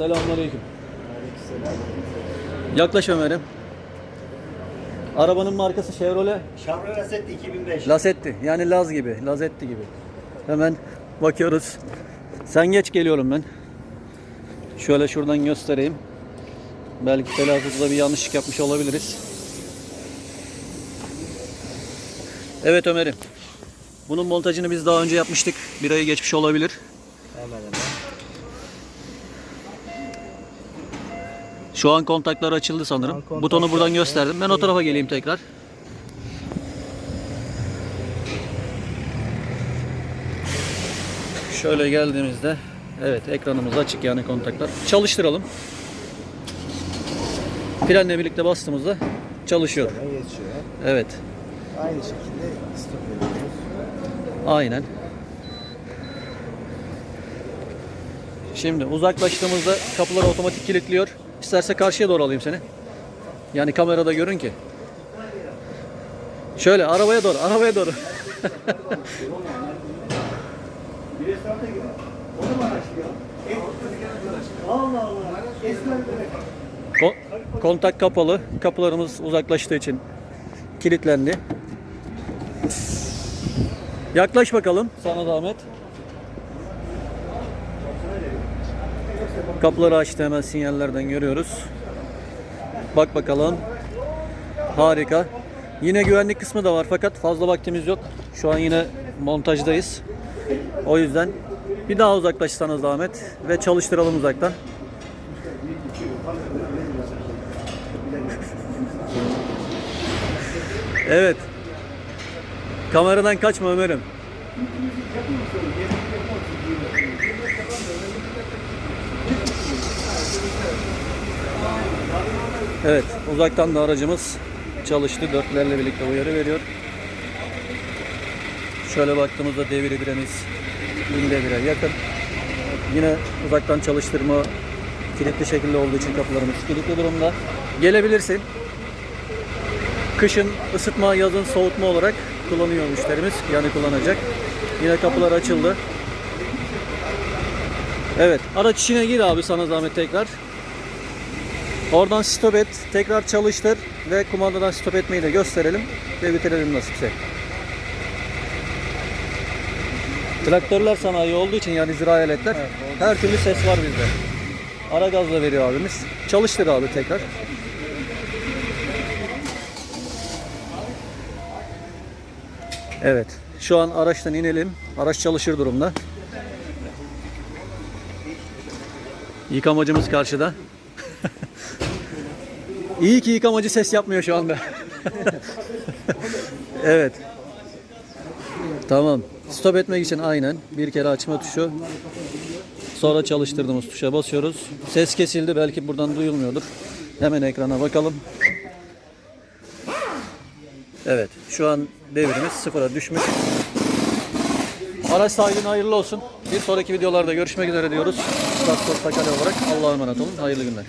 Selamünaleyküm. Yaklaş Ömer'im. Arabanın markası Chevrolet Chevrolet Lacetti 2005. Lazetti. Yani Laz gibi, Lazetti gibi. Hemen bakıyoruz. Sen geç geliyorum ben. Şöyle şuradan göstereyim. Belki telaffuzda bir yanlışlık yapmış olabiliriz. Evet Ömer'im. Bunun montajını biz daha önce yapmıştık. Bir ayı geçmiş olabilir. Hemen hemen. Şu an kontaklar açıldı sanırım. Şu an kontak Butonu buradan gösterdim. Ben o tarafa geleyim tekrar. Şöyle geldiğimizde evet ekranımız açık yani kontaklar. Çalıştıralım. Frenle birlikte bastığımızda çalışıyor. Evet. Aynı şekilde stop veriyoruz. Aynen. Şimdi uzaklaştığımızda kapıları otomatik kilitliyor. İsterse karşıya doğru alayım seni. Yani kamerada görün ki. Şöyle arabaya doğru, arabaya doğru. Allah kontak kapalı. Kapılarımız uzaklaştığı için kilitlendi. Yaklaş bakalım sana zahmet. Kapıları açtı hemen sinyallerden görüyoruz. Bak bakalım. Harika. Yine güvenlik kısmı da var fakat fazla vaktimiz yok. Şu an yine montajdayız. O yüzden bir daha uzaklaşsana zahmet ve çalıştıralım uzaktan. Evet. Kameradan kaçma Ömer'im. Evet, uzaktan da aracımız çalıştı. Dörtlerle birlikte uyarı veriyor. Şöyle baktığımızda devir direniz binde bire yakın. Yine uzaktan çalıştırma kilitli şekilde olduğu için kapılarımız kilitli durumda. Gelebilirsin. Kışın ısıtma, yazın soğutma olarak kullanıyor müşterimiz. Yani kullanacak. Yine kapılar açıldı. Evet, araç içine gir abi sana zahmet tekrar. Oradan stop et, tekrar çalıştır ve kumandadan stop etmeyi de gösterelim ve bitirelim nasipse. Traktörler sanayi olduğu için yani zirai aletler her türlü ses var bizde. Ara gazla veriyor abimiz. Çalıştır abi tekrar. Evet. Şu an araçtan inelim. Araç çalışır durumda. Yıkamacımız karşıda. İyi ki yıkamacı ses yapmıyor şu anda. evet. Tamam. Stop etmek için aynen bir kere açma tuşu. Sonra çalıştırdığımız tuşa basıyoruz. Ses kesildi. Belki buradan duyulmuyordur. Hemen ekrana bakalım. Evet. Şu an devrimiz sıfıra düşmüş. Araç sahibine hayırlı olsun. Bir sonraki videolarda görüşmek üzere diyoruz. Traktor Sakarya olarak Allah'a emanet olun. Hayırlı günler.